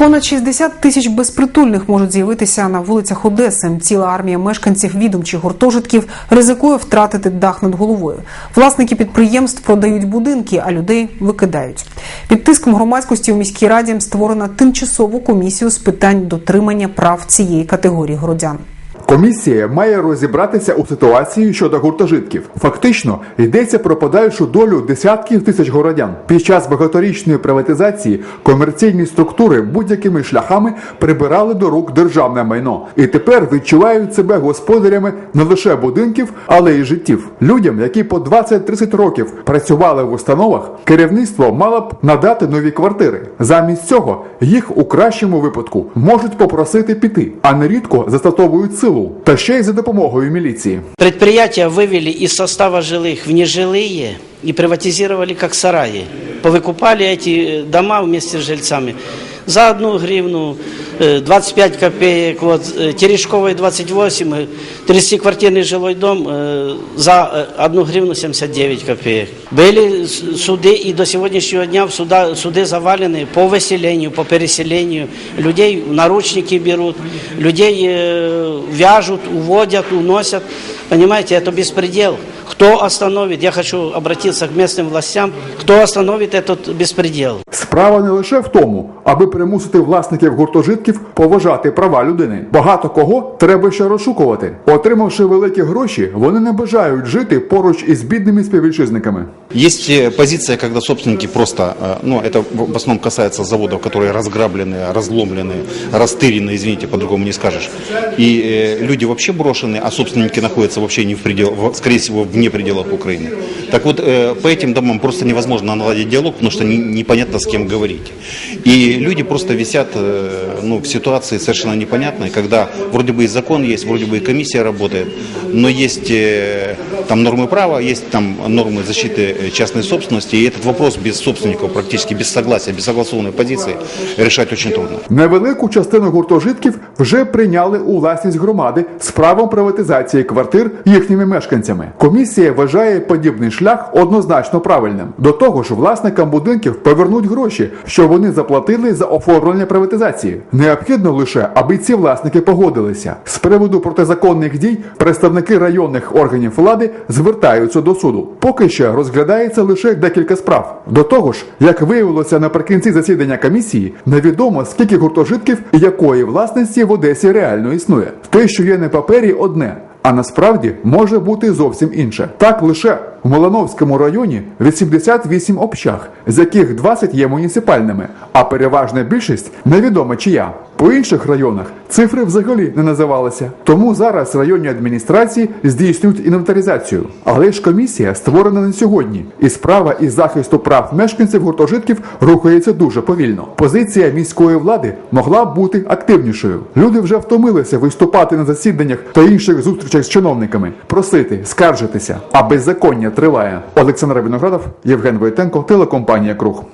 Понад 60 тисяч безпритульних можуть з'явитися на вулицях Одеси. Ціла армія мешканців відомчих гуртожитків ризикує втратити дах над головою. Власники підприємств продають будинки, а людей викидають. Під тиском громадськості у міській раді створена тимчасова комісію з питань дотримання прав цієї категорії громадян. Комісія має розібратися у ситуації щодо гуртожитків. Фактично йдеться про подальшу долю десятків тисяч городян. Під час багаторічної приватизації комерційні структури будь-якими шляхами прибирали до рук державне майно і тепер відчувають себе господарями не лише будинків, але й життів. Людям, які по 20-30 років працювали в установах, керівництво мало б надати нові квартири. Замість цього їх у кращому випадку можуть попросити піти, а нерідко застосовують силу, та ще й за допомогою міліції. Предприятия вывели из состава жилых в нежилые и приватизировали как сараи. Повыкупали эти э, дома вместе с жильцами за одну гривну, э, 25 копеек, вот, э, Терешковой 28, э, 30-квартирный жилой дом э, за э, одну гривну 79 копеек. Были с- суды и до сегодняшнего дня в суда, суды завалены по выселению, по переселению. Людей в наручники берут, людей э, вяжут, уводят, уносят. Понимаете, это беспредел. Кто остановит? Я хочу обратиться к местным властям. Кто остановит этот беспредел? Справа не лише в тому, аби примусити власників гуртожитків поважати права людини. Багато кого треба ще розшукувати. Отримавши великі гроші, вони не бажають жити поруч із бідними співвітчизниками. Есть э, позиция, когда собственники просто, э, ну это в в основном касается заводов, которые разграблены, разломлены, растырены, извините, по-другому не скажешь. И э, люди вообще брошены, а собственники находятся вообще не в пределах, в- скорее всего, вне пределах Украины. Так вот, э, по этим домам просто невозможно наладить диалог, потому что не- непонятно с кем говорить. И люди просто висят э, ну, в ситуации совершенно непонятной, когда вроде бы и закон есть, вроде бы и комиссия работает, но есть э, там нормы права, есть там нормы защиты э, частной собственности, и этот вопрос без собственников, практически без согласия, без согласованной позиции решать очень трудно. Невелику частину гуртожитків вже прийняли у власність громади з правом приватизації квартир їхніми мешканцями. Комісія вважає подібний шлях однозначно правильним. До того ж, власникам будинків повернуть гроші, що вони заплатили за оформлення приватизації. Необхідно лише, аби ці власники погодилися. З приводу протизаконних дій представники районних органів влади звертаються до суду. Поки що розглядається лише декілька справ. До того ж, як виявилося наприкінці засідання комісії, невідомо скільки гуртожитків і якої власності в Одесі реально існує. Те, що є на папері, одне. А насправді може бути зовсім інше. Так лише в Малиновському районі 88 общаг, з яких 20 є муніципальними, а переважна більшість невідома чия. По інших районах цифри взагалі не називалися. Тому зараз районні адміністрації здійснюють інвентаризацію. Але ж комісія створена не сьогодні, і справа із захисту прав мешканців гуртожитків рухається дуже повільно. Позиція міської влади могла б бути активнішою. Люди вже втомилися виступати на засіданнях та інших зустрічах з чиновниками, просити, скаржитися. А беззаконня триває. Олександр Виноградов, Євген Войтенко, телекомпанія Круг.